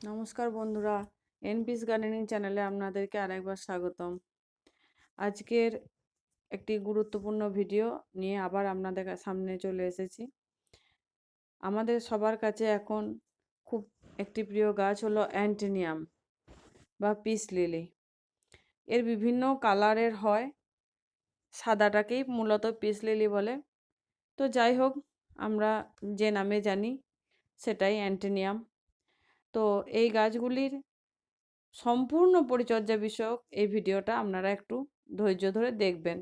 নমস্কার বন্ধুরা, এনপিস গার্ডেনিং চ্যানেলে আপনাদেরকে আরেকবার স্বাগতম। আজকের একটি গুরুত্বপূর্ণ ভিডিও নিয়ে আবার আপনাদের সামনে চলে এসেছি। আমাদের সবার কাছে এখন খুব একটি প্রিয় গাছ হলো অ্যান্টিনিয়াম বা পিস লিলি। এর বিভিন্ন কালারের হয়, সাদাটাকেই মূলত পিস লিলি বলে। তো যাই হোক, আমরা যে নামে জানি সেটাই অ্যান্টিনিয়াম। তো এই গাছগুলির সম্পূর্ণ পরিচর্যা বিষয়ক এই ভিডিওটা আপনারা একটু ধৈর্য ধরে দেখবেন।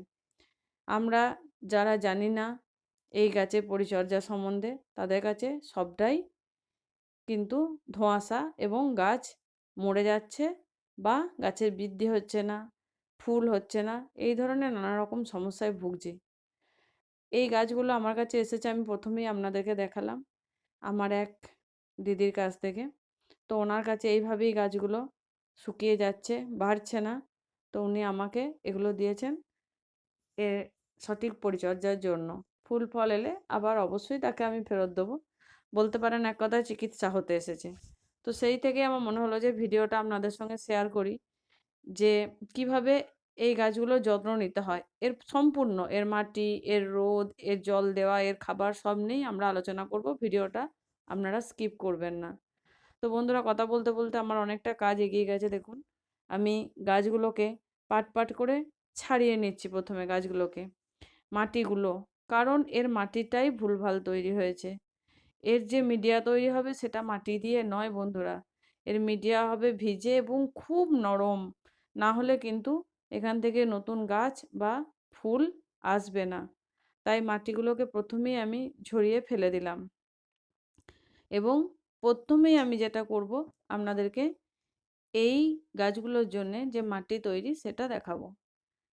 আমরা যারা জানি না এই গাছের পরিচর্যা সম্বন্ধে, তাদের কাছে সবটাই কিন্তু ধোঁয়াশা এবং গাছ মরে যাচ্ছে বা গাছের বৃদ্ধি হচ্ছে না, ফুল হচ্ছে না, এই ধরনের নানা রকম সমস্যায় ভুগছি। এই গাছগুলো আমার কাছে এসেছে, আমি প্রথমেই আপনাদেরকে দেখালাম। আমার এক দিদির কাছ থেকে। তো ওনার কাছে এইভাবেই গাছগুলো শুকিয়ে যাচ্ছে, বাড়ছে না। তো উনি আমাকে এগুলো দিয়েছেন এর সঠিক পরিচর্যার জন্য। ফুল ফল এলে আবার অবশ্যই তাকে আমি ফেরত দেবো। বলতে পারেন এক কথায় চিকিৎসা হতে এসেছে। তো সেই থেকে আমার মনে হলো যে ভিডিওটা আপনাদের সঙ্গে শেয়ার করি যে কীভাবে এই গাছগুলোর যত্ন নিতে হয়। এর সম্পূর্ণ, এর মাটি, এর রোদ, এর জল দেওয়া, এর খাবার সব নিয়েই আমরা আলোচনা করব। ভিডিওটা আপনারা স্কিপ করবেন না। তো বন্ধুরা কথা বলতে বলতে আমার অনেকটা কাজ এগিয়ে গেছে দেখুন। আমি গাছগুলোকে পাট পাট করে ছাড়িয়ে নিচ্ছি প্রথমে গাছগুলোকে, মাটিগুলো। কারণ এর মাটিটাই ভুলভাল তৈরি হয়েছে। এর যে মিডিয়া তৈরি হবে সেটা মাটি দিয়ে নয় বন্ধুরা। এর মিডিয়া হবে ভিজে এবং খুব নরম। না হলে কিন্তু এখান থেকে নতুন গাছ বা ফুল আসবে না। তাই মাটিগুলোকে প্রথমেই আমি ঝরিয়ে ফেলে দিলাম। এবং প্রথমেই আমি যেটা করব, আপনাদেরকে এই গাছগুলোর জন্যে যে মাটি তৈরি সেটা দেখাবো।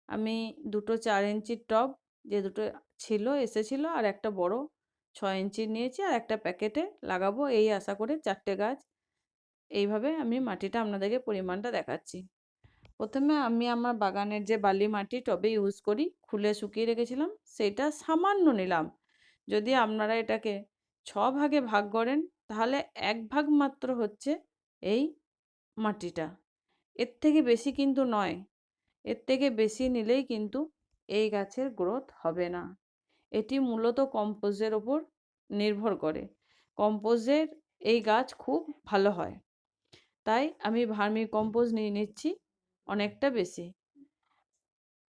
আমি দুটো চার ইঞ্চির টব, যে দুটো ছিল, এসেছিল, আর একটা বড় ছয় ইঞ্চির নিয়েছি, আর একটা প্যাকেটে লাগাবো। এই আশা করে চারটে গাছ, এইভাবে আমি মাটিটা আপনাদেরকে পরিমাণটা দেখাচ্ছি। প্রথমে আমি আমার বাগানের যে বালি মাটি টবে ইউজ করি, খুলে শুকিয়ে রেখেছিলাম, সেটা সামান্য নিলাম। যদি আপনারা এটাকে ছ ভাগে ভাগ করেন তাহলে এক ভাগ মাত্র হচ্ছে এই মাটিটা। এর থেকে বেশি কিন্তু নয়। এর থেকে বেশি নিলেই কিন্তু এই গাছের গ্রোথ হবে না। এটি মূলত কম্পোজের ওপর নির্ভর করে। কম্পোজের এই গাছ খুব ভালো হয়। তাই আমি ভার্মি কম্পোজ নিয়ে নিচ্ছি অনেকটা বেশি।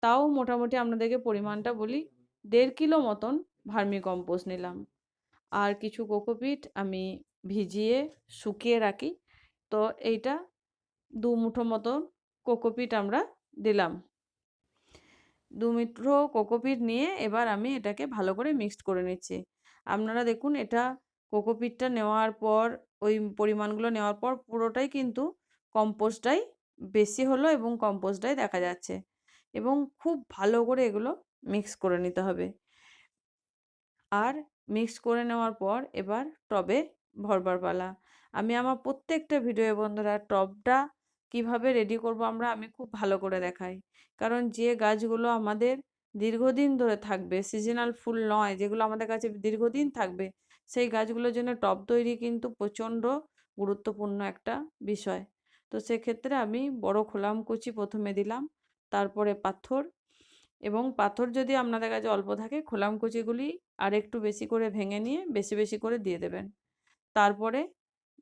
তাও মোটামুটি আপনাদেরকে পরিমাণটা বলি, দেড় কিলো মতন ভার্মি কম্পোস্ট নিলাম। আর কিছু কোকোপিট আমি ভিজিয়ে শুকিয়ে রাখি। তো এইটা দু মুঠো মতন কোকোপিট আমরা দিলাম। দু মুঠো কোকোপিট নিয়ে এবার আমি এটাকে ভালো করে মিক্সড করে নিচ্ছি। আপনারা দেখুন এটা কোকোপিটটা নেওয়ার পর, ওই পরিমাণগুলো নেওয়ার পর পুরোটাই কিন্তু কম্পোস্টটাই বেশি হলো এবং কম্পোস্টটাই দেখা যাচ্ছে। এবং খুব ভালো করে এগুলো মিক্স করে নিতে হবে। আর মিক্স করে নেওয়ার পর এবার টবে ভরবার পালা। আমি আমার প্রত্যেকটা ভিডিও বন্ধুরা, টবটা কীভাবে রেডি করব আমরা আমি খুব ভালো করে দেখাই। কারণ যে গাছগুলো আমাদের দীর্ঘদিন ধরে থাকবে সিজনাল ফুল নয়, যেগুলো আমাদের কাছে দীর্ঘদিন থাকবে, সেই গাছগুলোর জন্য টব তৈরি কিন্তু প্রচণ্ড গুরুত্বপূর্ণ একটা বিষয়। তো সেক্ষেত্রে আমি বড় খোলামকুচি প্রথমে দিলাম, তারপরে পাথর এবং পাথর যদি আপনাদের কাছে অল্প থাকে খোলামকুচিগুলি আর একটু বেশি করে ভেঙে নিয়ে বেশি বেশি করে দিয়ে দেবেন। তারপরে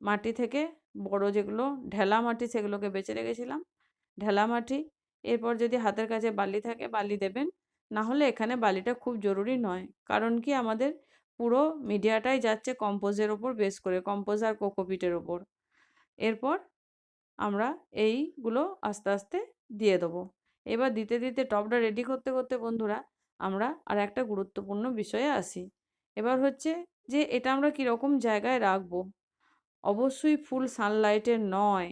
মাটি থেকে বড় যেগুলো, ঢেলা মাটি সেগুলোকে বেছে রেখেছিলাম। ঢেলা মাটি, এরপর যদি হাতের কাছে বালি থাকে, বালি দেবেন। না হলে এখানে বালিটা খুব জরুরি নয়। কারণ কি? আমাদের পুরো মিডিয়াটাই যাচ্ছে কম্পোজের ওপর বেস করে, কম্পোজ আর কোকোপিটের ওপর। এরপর আমরা এইগুলো আস্তে আস্তে দিয়ে দেবো। এবার দিতে দিতে টবটা রেডি করতে করতে বন্ধুরা আমরা আর একটা গুরুত্বপূর্ণ বিষয়ে আসি। এবার হচ্ছে যে এটা আমরা কীরকম জায়গায় রাখব? অবশ্যই ফুল সানলাইটের নয়।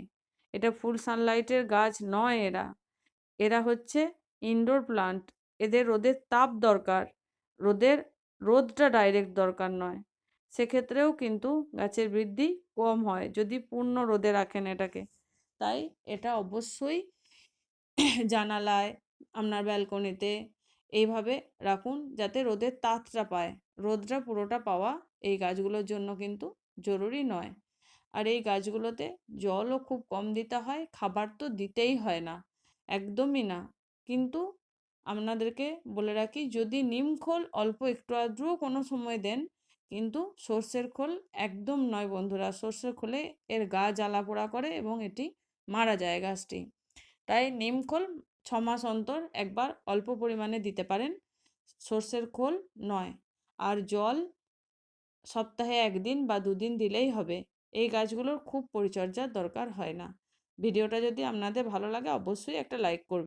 এটা ফুল সানলাইটের গাছ নয় এরা। এরা হচ্ছে ইনডোর প্লান্ট এদের রোদের তাপ দরকার। রোদের, রোদটা ডাইরেক্ট দরকার নয়। সেক্ষেত্রেও কিন্তু গাছের বৃদ্ধি কম হয়। যদি পূর্ণ রোদে রাখেন এটাকে। তাই এটা অবশ্যই জানালায়, আপনার ব্যালকনিতে এইভাবে রাখুন যাতে রোদের তাতটা পায়। রোদটা পুরোটা পাওয়া এই গাছগুলোর জন্য কিন্তু জরুরি নয়। আর এই গাছগুলোতে জলও খুব কম দিতে হয়, খাবার তো দিতেই হয় না, একদমই না। কিন্তু আপনাদেরকে বলে রাখি, যদি নিম খোল অল্প একটু আধটুও কোনো সময় দেন, কিন্তু সর্ষের খোল একদম নয় বন্ধুরা, সর্ষের খোলে এর গা জ্বালা পোড়া করে এবং এটি মারা যায় গাছটি। তাই নিম খোল ছ মাস অন্তর একবার অল্প পরিমাণে দিতে পারেন। সর্ষের খোল নয়। আর জল সপ্তাহে একদিন বা দুদিন দিলেই হবে। এই গাছগুলোর খুব পরিচর্যার দরকার হয় না। ভিডিওটা যদি আপনাদের ভালো লাগে, অবশ্যই একটা লাইক করবেন।